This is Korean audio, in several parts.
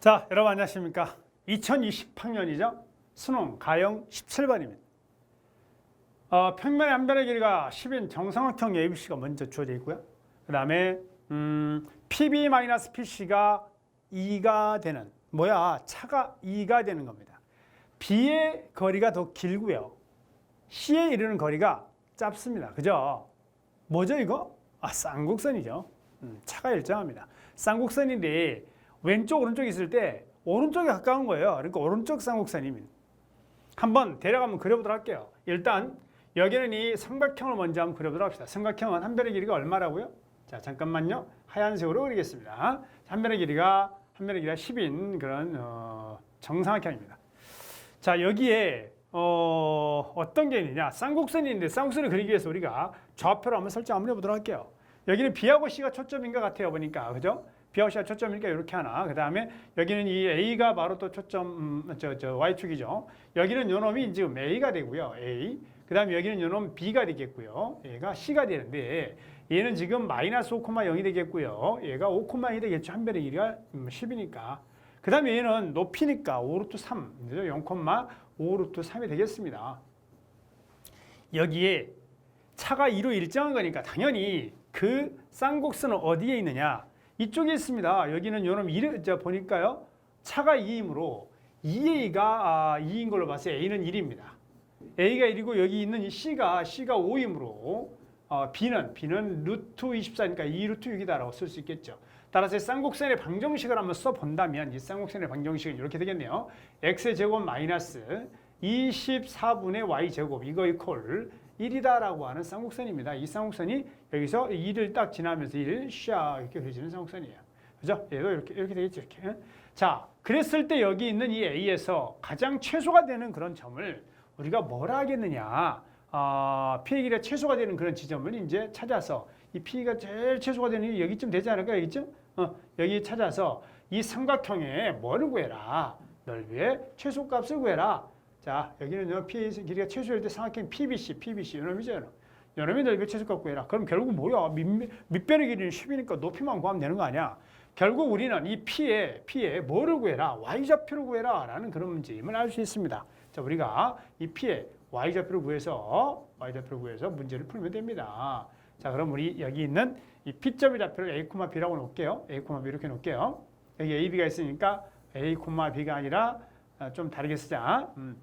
자, 여러분 안녕하십니까? 2020학년이죠? 수능 가형 17번입니다. 어, 평면의 한 변의 길이가 10인 정삼각형 ABC가 먼저 주어져 있고요. 그 다음에 음, PB-PC가 2가 되는 뭐야 차가 2가 되는 겁니다. B의 거리가 더 길고요. C에 이르는 거리가 짧습니다. 그죠? 뭐죠 이거? 아 쌍곡선이죠. 음, 차가 일정합니다. 쌍곡선인데 왼쪽 오른쪽 있을 때 오른쪽에 가까운 거예요. 그러니까 오른쪽 쌍곡선입니다. 한번 대략 한번 그려보도록 할게요. 일단 여기는 이 삼각형을 먼저 한번 그려보도록 합시다. 삼각형은 한 변의 길이가 얼마라고요? 자 잠깐만요. 하얀색으로 그리겠습니다. 한 변의 길이가 한 변의 길이가 10인 그런 어, 정삼각형입니다. 자 여기에 어, 어떤 게 있느냐? 쌍곡선이 있는데 쌍곡선을 그리기 위해서 우리가 좌표를 한번 설정 한번 해보도록 할게요. 여기는 B하고 C가 초점인 것 같아요. 보니까 그죠? C가 초점이니까 이렇게 하나. 그 다음에 여기는 이 A가 바로 또 초점 음, 저, 저 Y축이죠. 여기는 요놈이 지금 A가 되고요. A. 그 다음에 여기는 요놈 B가 되겠고요. 얘가 C가 되는데 얘는 지금 마이너스 5,0이 되겠고요. 얘가 5,2 되겠죠. 한 변의 길이가 10이니까. 그 다음에 얘는 높이니까 5루트 3, 0,5루트 3이 되겠습니다. 여기에 차가 2로 일정한 거니까 당연히 그 쌍곡선은 어디에 있느냐? 이쪽에 있습니다. 여기는 요놈 1, 저 보니까요. 차가 2이므로 2A가 아, 2인 걸로 봤어요. A는 1입니다. A가 1이고 여기 있는 이 C가 C가 5이므로 어, B는 B는 루트 24니까 2 루트 6이다라고 쓸 수 있겠죠. 따라서 이 쌍곡선의 방정식을 한번 써 본다면 이 쌍곡선의 방정식은 이렇게 되겠네요. x 제곱 마이너스 24분의 y 제곱 이거 이퀄 1이다라고 하는 쌍곡선입니다. 이 쌍곡선이 여기서 2를 딱 지나면서 1, 샤 이렇게 그려지는 쌍곡선이에요. 그죠? 얘도 이렇게 이렇게 되겠죠. 이렇게. 자, 그랬을 때 여기 있는 이 A에서 가장 최소가 되는 그런 점을 우리가 뭐라 하겠느냐? 아, 피해 길이가 최소가 되는 그런 지점을 이제 찾아서 이 P가 제일 최소가 되는 게 여기쯤 되지 않을까? 여기쯤? 어, 여기 찾아서 이 삼각형의 뭐를 구해라? 넓이의 최소값을 구해라. 자, 여기는 P의 길이가 최소일 때 삼각형 PBC, PBC 이놈이죠. 이놈. 이놈이 넓이 최소값 구해라. 그럼 결국 뭐야? 밑, 밑변의 길이는 10이니까 높이만 구하면 되는 거 아니야? 결국 우리는 이 P의, P의 뭐를 구해라? Y좌표를 구해라. 라는 그런 문제임을 알 수 있습니다. 자, 우리가 이 P의 Y좌표를 구해서, Y좌표를 구해서 문제를 풀면 됩니다. 자, 그럼 우리 여기 있는 이 P점의 좌표를 A, B라고 놓을게요. A, B 이렇게 놓을게요. 여기 A, B가 있으니까 A, B가 아니라 아, 좀 다르게 쓰자. 음,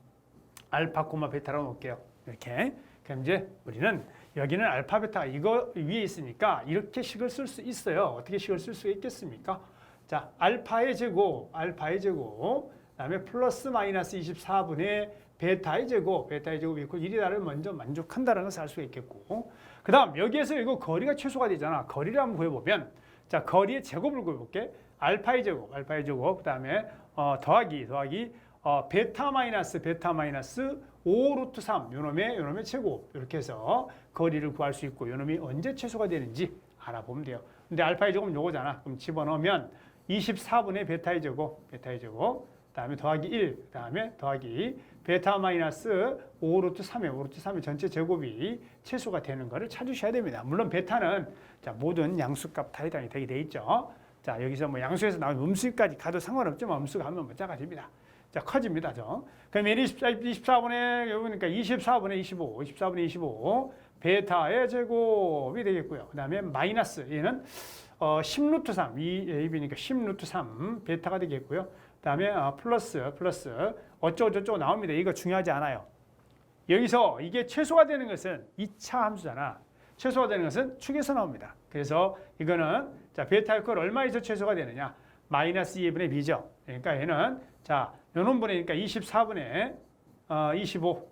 알파, 베타라고 놓을게요. 이렇게. 그럼 이제 우리는 여기는 알파, 베타 이거 위에 있으니까 이렇게 식을 쓸 수 있어요. 어떻게 식을 쓸 수 있겠습니까? 자, 알파의 제곱, 알파의 제곱, 그다음에 플러스 마이너스 24분의 베타의 제곱, 베타의 제곱 이퀄 1이다를 먼저 만족한다는 것을 알 수가 있겠고 그 다음 여기에서 이거 거리가 최소가 되잖아. 거리를 한번 구해보면 자 거리의 제곱을 구해볼게. 알파의 제곱, 알파의 제곱 그 다음에 어, 더하기, 더하기 어, 베타 마이너스 베타 마이너스 5 루트 3 요놈의 요놈의 제곱 이렇게 해서 거리를 구할 수 있고 요놈이 언제 최소가 되는지 알아보면 돼요. 근데 알파의 제곱은 요거잖아. 그럼 집어넣으면 24분의 베타의 제곱, 베타의 제곱 다음에 더하기 1, 다음에 더하기 베타 마이너스 5 루트 3의 5 루트 3의 전체 제곱이 최소가 되는 것을 찾으셔야 됩니다. 물론 베타는 자, 모든 양수값 다 해당이 되게 돼 있죠. 자, 여기서 뭐 양수에서 나온 음수까지 가도 상관없지만 음수가 하면 뭐 작아 집니다. 자, 커집니다. 저. 그럼 24, 24분의 여기니까 24분의 25, 24분의 25 베타의 제곱이 되겠고요. 그 다음에 마이너스 얘는 어, 10루트 3, 이 AB니까 10루트 3 베타가 되겠고요. 그 다음에 어, 플러스 플러스 어쩌고 저쩌고 나옵니다. 이거 중요하지 않아요. 여기서 이게 최소가 되는 것은 2차 함수잖아. 최소가 되는 것은 축에서 나옵니다. 그래서 이거는 자 베타 걸 얼마에서 최소가 되느냐? 마이너스 2분의 b죠. 그러니까 얘는 자 요놈 분이니까 24분의 어, 25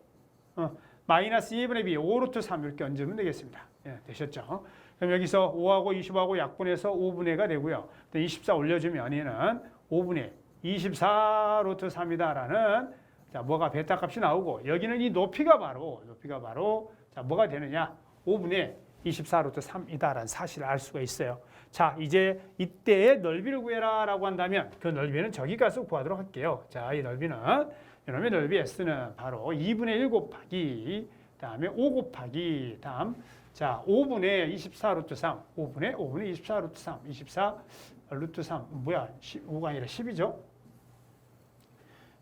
어, 마이너스 2분의 b 5루트 3 이렇게 얹으면 되겠습니다. 예, 되셨죠? 그럼 여기서 5하고 25하고 약분해서 5분의 가 되고요. 24 올려주면 얘는 5분의 24 루트 3이다라는 자 뭐가 베타 값이 나오고 여기는 이 높이가 바로 높이가 바로 자 뭐가 되느냐 5분의 24 루트 3이다라는 사실을 알 수가 있어요. 자 이제 이때의 넓이를 구해라라고 한다면 그 넓이는 저기 가서 구하도록 할게요. 자 이 넓이는 이놈의 넓이 s는 바로 2분의 1 곱하기 다음에 5 곱하기 다음 자 5분의 24 루트 3 5분의 5분의 24 루트 3 24 루트 3 뭐야 5가 아니라 10이죠.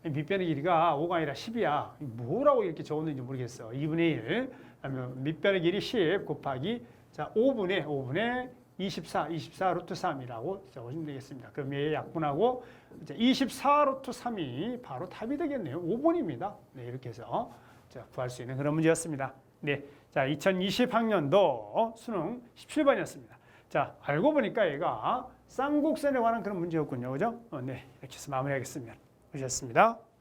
밑변의 길이가 5가 아니라 10이야. 뭐라고 이렇게 적었는지 모르겠어. 2분의 1. 그러면 밑변의 길이 10 곱하기 자 5분의 5분의 24, 24 루트 3이라고 적으시면 되겠습니다. 그럼 얘 약분하고 이제 24 루트 3이 바로 답이 되겠네요. 5번입니다. 네, 이렇게 해서 자, 구할 수 있는 그런 문제였습니다. 네, 자 2020학년도 수능 17번이었습니다. 자 알고 보니까 얘가 쌍곡선에 관한 그런 문제였군요, 그죠? 어, 네, 이렇게 해서 마무리하겠습니다. 보셨습니다.